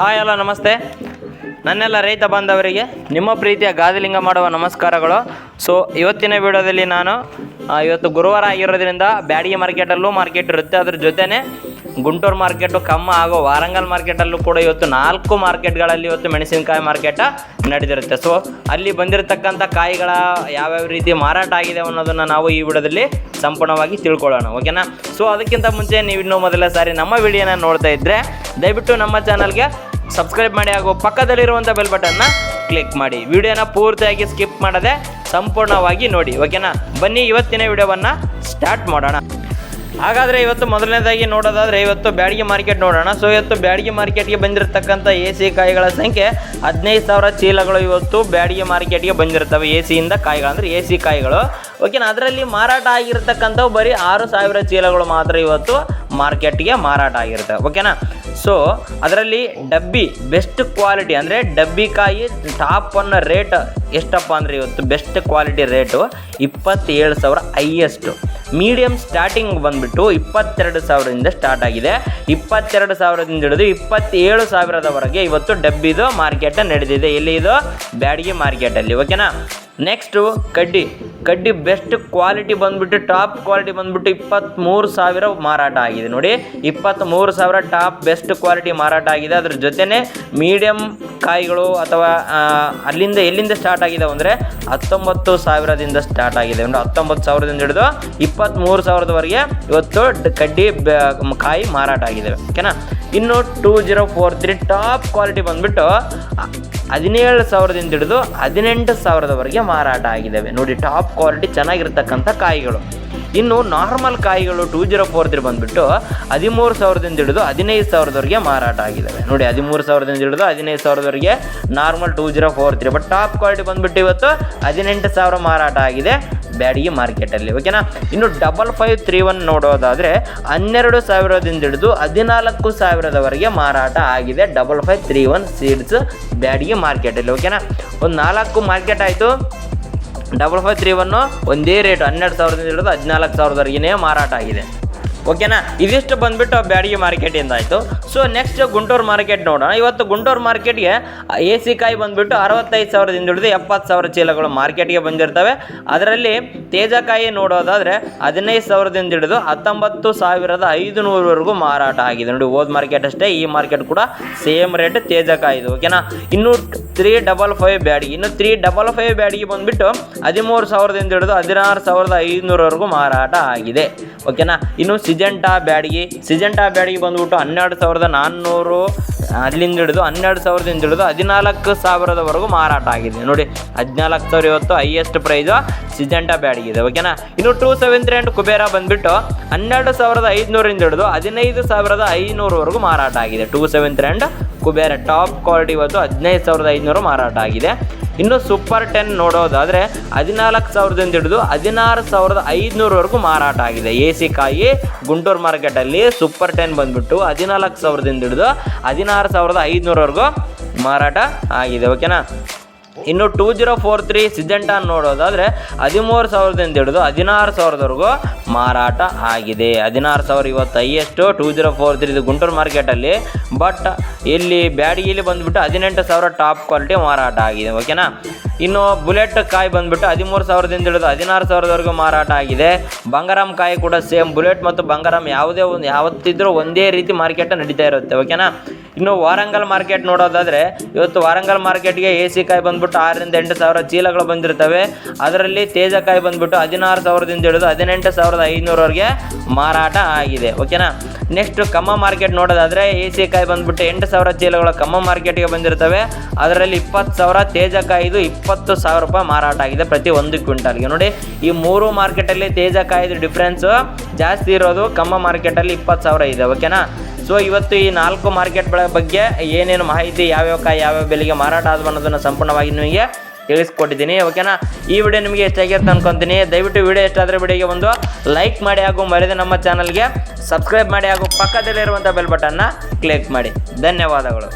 Hi, hello, ನಮಸ್ತೆ. ನನ್ನೆಲ್ಲ ರೈತ ಬಾಂಧವರಿಗೆ ನಿಮ್ಮ ಪ್ರೀತಿಯ ಗಾದಿಲಿಂಗ ಮಾಡುವ ನಮಸ್ಕಾರಗಳು. ಸೊ ಇವತ್ತಿನ ವಿಡಿಯೋದಲ್ಲಿ ನಾನು ಇವತ್ತು ಗುರುವಾರ ಆಗಿರೋದ್ರಿಂದ ಬ್ಯಾಡಿಗೆ ಮಾರ್ಕೆಟಲ್ಲೂ ಮಾರ್ಕೆಟ್ ಇರುತ್ತೆ. ಅದ್ರ ಜೊತೆನೇ ಗುಂಟೂರು ಮಾರ್ಕೆಟು, ಕಮ್ಮ ಹಾಗೂ ವಾರಂಗಲ್ ಮಾರ್ಕೆಟಲ್ಲೂ ಕೂಡ ಇವತ್ತು ನಾಲ್ಕು ಮಾರ್ಕೆಟ್ಗಳಲ್ಲಿ ಇವತ್ತು ಮೆಣಸಿನಕಾಯಿ ಮಾರ್ಕೆಟ ನಡೆದಿರುತ್ತೆ. ಸೊ ಅಲ್ಲಿ ಬಂದಿರತಕ್ಕಂಥ ಕಾಯಿಗಳ ಯಾವ್ಯಾವ ರೀತಿ ಮಾರಾಟ ಆಗಿದೆ ಅನ್ನೋದನ್ನು ನಾವು ಈ ವಿಡಿಯೋದಲ್ಲಿ ಸಂಪೂರ್ಣವಾಗಿ ತಿಳ್ಕೊಳ್ಳೋಣ. ಓಕೆನಾ ಸೊ ಅದಕ್ಕಿಂತ ಮುಂಚೆ ನೀವು ಇನ್ನೂ ಮೊದಲ ಸಾರಿ ನಮ್ಮ ವಿಡಿಯೋನ ನೋಡ್ತಾ ಇದ್ದರೆ ದಯವಿಟ್ಟು ನಮ್ಮ ಚಾನಲ್ಗೆ ಸಬ್ಸ್ಕ್ರೈಬ್ ಮಾಡಿ ಹಾಗೂ ಪಕ್ಕದಲ್ಲಿರುವಂಥ ಬೆಲ್ ಬಟನ್ನ ಕ್ಲಿಕ್ ಮಾಡಿ. ವಿಡಿಯೋನ ಪೂರ್ತಿಯಾಗಿ ಸ್ಕಿಪ್ ಮಾಡದೆ ಸಂಪೂರ್ಣವಾಗಿ ನೋಡಿ. ಓಕೆನಾ ಬನ್ನಿ ಇವತ್ತಿನ ವಿಡಿಯೋವನ್ನು ಸ್ಟಾರ್ಟ್ ಮಾಡೋಣ. ಹಾಗಾದರೆ ಇವತ್ತು ಮೊದಲನೇದಾಗಿ ನೋಡೋದಾದರೆ ಇವತ್ತು ಬ್ಯಾಡಿಗೆ ಮಾರ್ಕೆಟ್ ನೋಡೋಣ. ಸೊ ಇವತ್ತು ಬ್ಯಾಡಿಗೆ ಮಾರ್ಕೆಟ್ಗೆ ಬಂದಿರತಕ್ಕಂಥ ಎ ಸಿ ಕಾಯಿಗಳ ಸಂಖ್ಯೆ ಹದಿನೈದು ಸಾವಿರ ಚೀಲಗಳು ಇವತ್ತು ಬ್ಯಾಡಿಗೆ ಮಾರ್ಕೆಟ್ಗೆ ಬಂದಿರ್ತವೆ ಎ ಸಿಯಿಂದ ಕಾಯಿಗಳು ಅಂದರೆ ಎ ಸಿ ಕಾಯಿಗಳು. ಓಕೆನಾ ಅದರಲ್ಲಿ ಮಾರಾಟ ಆಗಿರತಕ್ಕಂಥವು ಬರೀ ಆರು ಸಾವಿರ ಚೀಲಗಳು ಮಾತ್ರ ಇವತ್ತು ಮಾರ್ಕೆಟ್ಗೆ ಮಾರಾಟ ಆಗಿರುತ್ತೆ ಓಕೆನಾ ಸೊ ಅದರಲ್ಲಿ ಡಬ್ಬಿ ಬೆಸ್ಟ್ ಕ್ವಾಲಿಟಿ ಅಂದರೆ ಡಬ್ಬಿ ಕಾಯಿ ಟಾಪ್ ಅನ್ನೋ ರೇಟ್ ಎಷ್ಟಪ್ಪ ಅಂದರೆ ಇವತ್ತು ಬೆಸ್ಟ್ ಕ್ವಾಲಿಟಿ ರೇಟು ಇಪ್ಪತ್ತೇಳು ಸಾವಿರ ಹೈಯೆಸ್ಟು ಮೀಡಿಯಮ್ ಸ್ಟಾರ್ಟಿಂಗ್ ಬಂದುಬಿಟ್ಟು ಇಪ್ಪತ್ತೆರಡು ಸಾವಿರದಿಂದ ಸ್ಟಾರ್ಟ್ ಆಗಿದೆ. ಇಪ್ಪತ್ತೆರಡು ಸಾವಿರದಿಂದ ಹಿಡಿದು ಇಪ್ಪತ್ತೇಳು ಸಾವಿರದವರೆಗೆ ಇವತ್ತು ಡಬ್ಬಿದು ಮಾರ್ಕೆಟ್ ನಡೆದಿದೆ. ಎಲ್ಲಿ ಇದು ಬ್ಯಾಡಗಿ ಮಾರ್ಕೆಟಲ್ಲಿ ಓಕೆನಾ ನೆಕ್ಸ್ಟು ಕಡ್ಡಿ. ಕಡ್ಡಿ ಬೆಸ್ಟ್ ಕ್ವಾಲಿಟಿ ಬಂದ್ಬಿಟ್ಟು ಟಾಪ್ ಕ್ವಾಲಿಟಿ ಬಂದ್ಬಿಟ್ಟು ಇಪ್ಪತ್ತ್ಮೂರು ಸಾವಿರ ಮಾರಾಟ ಆಗಿದೆ. ನೋಡಿ ಇಪ್ಪತ್ತ್ಮೂರು ಸಾವಿರ ಟಾಪ್ ಬೆಸ್ಟ್ ಕ್ವಾಲಿಟಿ ಮಾರಾಟ ಆಗಿದೆ. ಅದ್ರ ಜೊತೆನೇ ಮೀಡಿಯಮ್ ಕಾಯಿಗಳು ಅಥವಾ ಅಲ್ಲಿಂದ ಎಲ್ಲಿಂದ ಸ್ಟಾರ್ಟ್ ಆಗಿದಾವೆ ಅಂದರೆ ಹತ್ತೊಂಬತ್ತು ಸಾವಿರದಿಂದ ಸ್ಟಾರ್ಟ್ ಆಗಿದೆ. ಅಂದರೆ ಹತ್ತೊಂಬತ್ತು ಸಾವಿರದಿಂದ ಹಿಡಿದು ಇಪ್ಪತ್ತ್ಮೂರು ಸಾವಿರದವರೆಗೆ ಇವತ್ತು ಕಡ್ಡಿ ಕಾಯಿ ಮಾರಾಟ ಆಗಿದೆ. ಓಕೆನಾ? ಇನ್ನು two zero four three top quality ಬಂದ್ಬಿಟ್ಟು ಹದಿನೇಳು ಸಾವಿರದಿಂದ ಹಿಡಿದು ಹದಿನೆಂಟು ಸಾವಿರದವರೆಗೆ ಮಾರಾಟ ಆಗಿದ್ದಾವೆ. ನೋಡಿ ಟಾಪ್ ಕ್ವಾಲಿಟಿ ಚೆನ್ನಾಗಿರ್ತಕ್ಕಂಥ ಕಾಯಿಗಳು. ಇನ್ನು ನಾರ್ಮಲ್ ಕಾಯಿಗಳು ಟೂ ಜೀರೋ ಫೋರ್ ತ್ರೀ ಬಂದುಬಿಟ್ಟು ಹದಿಮೂರು ಸಾವಿರದಿಂದ ಹಿಡಿದು ಹದಿನೈದು ಸಾವಿರದವರೆಗೆ ಮಾರಾಟ ಆಗಿದ್ದಾವೆ. ನೋಡಿ, ಹದಿಮೂರು ಸಾವಿರದಿಂದ ಹಿಡಿದು ಹದಿನೈದು ಸಾವಿರದವರೆಗೆ normal two zero four three. But top quality ಬಂದುಬಿಟ್ಟು ಇವತ್ತು ಹದಿನೆಂಟು ಸಾವಿರ ಮಾರಾಟ ಆಗಿದೆ. ಬ್ಯಾಡಿಗೆ ಮಾರ್ಕೆಟಲ್ಲಿ ಓಕೆನಾ ಇನ್ನು ಡಬಲ್ ಫೈವ್ ತ್ರೀ ಒನ್ ನೋಡೋದಾದರೆ ಹನ್ನೆರಡು ಸಾವಿರದಿಂದ ಹಿಡಿದು ಹದಿನಾಲ್ಕು ಸಾವಿರದವರೆಗೆ ಮಾರಾಟ ಆಗಿದೆ double five three one seeds Byadgi ಮಾರ್ಕೆಟಲ್ಲಿ ಓಕೆನಾ ಒಂದು ನಾಲ್ಕು ಮಾರ್ಕೆಟ್ ಆಯಿತು. ಡಬಲ್ ಫೈವ್ ತ್ರೀ ಒನ್ನು ಒಂದೇ ರೇಟ್ ಹನ್ನೆರಡು ಸಾವಿರದಿಂದ ಹಿಡಿದು ಹದಿನಾಲ್ಕು ಸಾವಿರದವರೆಗೆ ಮಾರಾಟ ಆಗಿದೆ. ಓಕೆನಾ? ಇದಿಷ್ಟು ಬಂದ್ಬಿಟ್ಟು ಬ್ಯಾಡಿಗೆ ಮಾರ್ಕೆಟಿಂದ ಆಯಿತು. ಸೊ ನೆಕ್ಸ್ಟ್ ಗುಂಟೂರು ಮಾರ್ಕೆಟ್ ನೋಡೋಣ. ಇವತ್ತು ಗುಂಟೂರು ಮಾರ್ಕೆಟ್ಗೆ ಎ ಸಿ ಕಾಯಿ ಬಂದುಬಿಟ್ಟು ಅರವತ್ತೈದು ಸಾವಿರದಿಂದ ಹಿಡಿದು ಎಪ್ಪತ್ತು ಸಾವಿರ ಚೀಲಗಳು ಮಾರ್ಕೆಟ್ಗೆ ಬಂದಿರ್ತವೆ. ಅದರಲ್ಲಿ ತೇಜಕಾಯಿ ನೋಡೋದಾದರೆ ಹದಿನೈದು ಸಾವಿರದಿಂದ ಹಿಡಿದು ಹತ್ತೊಂಬತ್ತು ಸಾವಿರದ ಐದು ನೂರವರೆಗೂ ಮಾರಾಟ ಆಗಿದೆ. ನೋಡಿ ಓದ್ ಮಾರ್ಕೆಟ್ ಅಷ್ಟೇ, ಈ ಮಾರ್ಕೆಟ್ ಕೂಡ ಸೇಮ್ ರೇಟ್ ತೇಜಕಾಯಿದು ಓಕೆನಾ? ಇನ್ನು ತ್ರೀ ಡಬಲ್ ಫೈವ್ ಬ್ಯಾಡಿಗೆ. ಇನ್ನು ತ್ರೀ ಡಬಲ್ ಫೈವ್ ಬ್ಯಾಡಿಗೆ ಬಂದುಬಿಟ್ಟು ಹದಿಮೂರು ಸಾವಿರದಿಂದ ಹಿಡಿದು ಹದಿನಾರು ಸಾವಿರದ ಐದುನೂರವರೆಗೂ ಮಾರಾಟ ಆಗಿದೆ. ಓಕೆನಾ? ಇನ್ನು ಸಿಜೆಂಟಾ ಬ್ಯಾಡಗಿ. ಸಿಜೆಂಟಾ ಬ್ಯಾಡಗಿ ಬಂದ್ಬಿಟ್ಟು ಹನ್ನೆರಡು ಸಾವಿರದ ನಾನ್ನೂರು, ಅಲ್ಲಿಂದ ಹಿಡಿದು ಹನ್ನೆರಡು ಸಾವಿರದಿಂದ ಹಿಡಿದು ಹದಿನಾಲ್ಕು ಸಾವಿರದವರೆಗೂ ಮಾರಾಟ ಆಗಿದೆ. ನೋಡಿ, ಹದಿನಾಲ್ಕು ಸಾವಿರ ಇವತ್ತು ಹೈಯೆಸ್ಟ್ ಪ್ರೈಸು ಸಿಜೆಂಟಾ ಬ್ಯಾಡಗಿ ಇದೆ. ಓಕೆನಾ ಇನ್ನು two seven three and Kubera ಬಂದ್ಬಿಟ್ಟು ಹನ್ನೆರಡು ಸಾವಿರದ ಐದುನೂರಿಂದ ಹಿಡಿದು ಹದಿನೈದು ಸಾವಿರದ ಐನೂರವರೆಗೂ ಮಾರಾಟ ಆಗಿದೆ. Two seven three and Kubera top quality ಇವತ್ತು ಹದಿನೈದು ಸಾವಿರದ ಐದುನೂರು ಮಾರಾಟ ಆಗಿದೆ. ಇನ್ನು ಸೂಪರ್ ಟೆನ್ ನೋಡೋದಾದರೆ ಹದಿನಾಲ್ಕು ಸಾವಿರದಿಂದ ಹಿಡಿದು ಹದಿನಾರು ಸಾವಿರದ ಐದುನೂರವರೆಗೂ ಮಾರಾಟ ಆಗಿದೆ. ಎ ಸಿ ಕಾಯಿ ಗುಂಟೂರು ಮಾರ್ಕೆಟಲ್ಲಿ ಸೂಪರ್ ಟೆನ್ ಬಂದುಬಿಟ್ಟು ಹದಿನಾಲ್ಕು ಸಾವಿರದಿಂದ ಹಿಡಿದು ಹದಿನಾರು ಸಾವಿರದ ಐದುನೂರವರೆಗೂ ಮಾರಾಟ ಆಗಿದೆ. ಓಕೆನಾ ಇನ್ನು ಟೂ ಜೀರೋ ಫೋರ್ ತ್ರೀ ಸಿಜೆಂಟಾನ್ ನೋಡೋದಾದರೆ ಹದಿಮೂರು ಸಾವಿರದಿಂದ ಹಿಡಿದು ಹದಿನಾರು ಸಾವಿರದವರೆಗೂ ಮಾರಾಟ ಆಗಿದೆ. ಹದಿನಾರು ಸಾವಿರ ಇವತ್ತು highest two zero four three ಇದು ಗುಂಟೂರು ಮಾರ್ಕೆಟಲ್ಲಿ ಬಟ್ ಇಲ್ಲಿ ಬ್ಯಾಡಗಿಲಿ ಬಂದುಬಿಟ್ಟು ಹದಿನೆಂಟು ಸಾವಿರ ಟಾಪ್ ಕ್ವಾಲಿಟಿ ಮಾರಾಟ ಆಗಿದೆ. ಓಕೆನಾ ಇನ್ನು ಬುಲೆಟ್ ಕಾಯಿ ಬಂದುಬಿಟ್ಟು ಹದಿಮೂರು ಸಾವಿರದಿಂದ ಹಿಡಿದು ಹದಿನಾರು ಸಾವಿರದವರೆಗೂ ಮಾರಾಟ ಆಗಿದೆ. ಬಂಗಾರಂ ಕಾಯಿ ಕೂಡ ಸೇಮ್ ಬುಲೆಟ್ ಮತ್ತು ಬಂಗಾರಂ ಯಾವುದೇ ಒಂದು ಯಾವತ್ತಿದ್ರೂ ಒಂದೇ ರೀತಿ ಮಾರ್ಕೆಟ್ ನಡೀತಾ ಇರುತ್ತೆ ಓಕೆನಾ ಇನ್ನು ವಾರಂಗಲ್ ಮಾರ್ಕೆಟ್ ನೋಡೋದಾದರೆ ಇವತ್ತು ವಾರಂಗಲ್ ಮಾರ್ಕೆಟ್ಗೆ ಎ ಸಿ ಕಾಯಿ ಬಂದ್ಬಿಟ್ಟು ಆರರಿಂದ ಎಂಟು ಸಾವಿರ ಚೀಲಗಳು ಬಂದಿರ್ತವೆ. ಅದರಲ್ಲಿ ತೇಜಕಾಯಿ ಬಂದ್ಬಿಟ್ಟು ಹದಿನಾರು ಸಾವಿರದಿಂದ ಹಿಡಿದು ಹದಿನೆಂಟು ಸಾವಿರದ ಐನೂರವರೆಗೆ ಮಾರಾಟ ಆಗಿದೆ ಓಕೆನಾ ನೆಕ್ಸ್ಟ್ ಕಮ್ಮ ಮಾರ್ಕೆಟ್ ನೋಡೋದಾದ್ರೆ ಎ ಸಿ ಕಾಯಿ ಬಂದ್ಬಿಟ್ಟು ಎಂಟು ಸಾವಿರ ಚೀಲಗಳು ಕಮ್ಮ ಮಾರ್ಕೆಟ್ಗೆ ಬಂದಿರ್ತವೆ. ಅದರಲ್ಲಿ ಇಪ್ಪತ್ತು ಸಾವಿರ, ತೇಜಕಾಯಿದು ಇಪ್ಪತ್ತು ಸಾವಿರ ರೂಪಾಯಿ ಮಾರಾಟ ಆಗಿದೆ ಪ್ರತಿ ಒಂದು ಕ್ವಿಂಟಲ್ಗೆ. ನೋಡಿ, ಈ ಮೂರು ಮಾರ್ಕೆಟಲ್ಲಿ ತೇಜಕಾಯಿದು ಡಿಫ್ರೆನ್ಸು ಜಾಸ್ತಿ ಇರೋದು ಕಮ್ಮ ಮಾರ್ಕೆಟಲ್ಲಿ ಇಪ್ಪತ್ತು ಸಾವಿರ ಇದೆ ಓಕೆನಾ ಸೊ ಇವತ್ತು ಈ ನಾಲ್ಕು ಮಾರ್ಕೆಟ್ಗಳ ಬಗ್ಗೆ ಏನೇನು ಮಾಹಿತಿ, ಯಾವ್ಯಾವ ಕಾಯಿ, ಯಾವ್ಯಾವ ಬೆಲೆಗೆ ಮಾರಾಟ ಆದ್ವು ಅನ್ನೋದನ್ನು ಸಂಪೂರ್ಣವಾಗಿ ನಿಮಗೆ ತಿಳಿಸ್ಕೊಟ್ಟಿದ್ದೀನಿ ಓಕೆನಾ? ಈ ವಿಡಿಯೋ ನಿಮಗೆ ಎಷ್ಟಾಗಿರುತ್ತೆ ಅನ್ಕೊಂತೀನಿ. ದಯವಿಟ್ಟು ವಿಡಿಯೋ ಎಷ್ಟಾದರೆ ವಿಡಿಯೋಗೆ ಒಂದು ಲೈಕ್ ಮಾಡಿ ಹಾಗೂ ಮರೆಯದೆ ನಮ್ಮ ಚಾನಲ್ಗೆ ಸಬ್ಸ್ಕ್ರೈಬ್ ಮಾಡಿ ಹಾಗೂ ಪಕ್ಕದಲ್ಲಿರುವಂಥ ಬೆಲ್ ಬಟನ್ನ ಕ್ಲಿಕ್ ಮಾಡಿ. ಧನ್ಯವಾದಗಳು.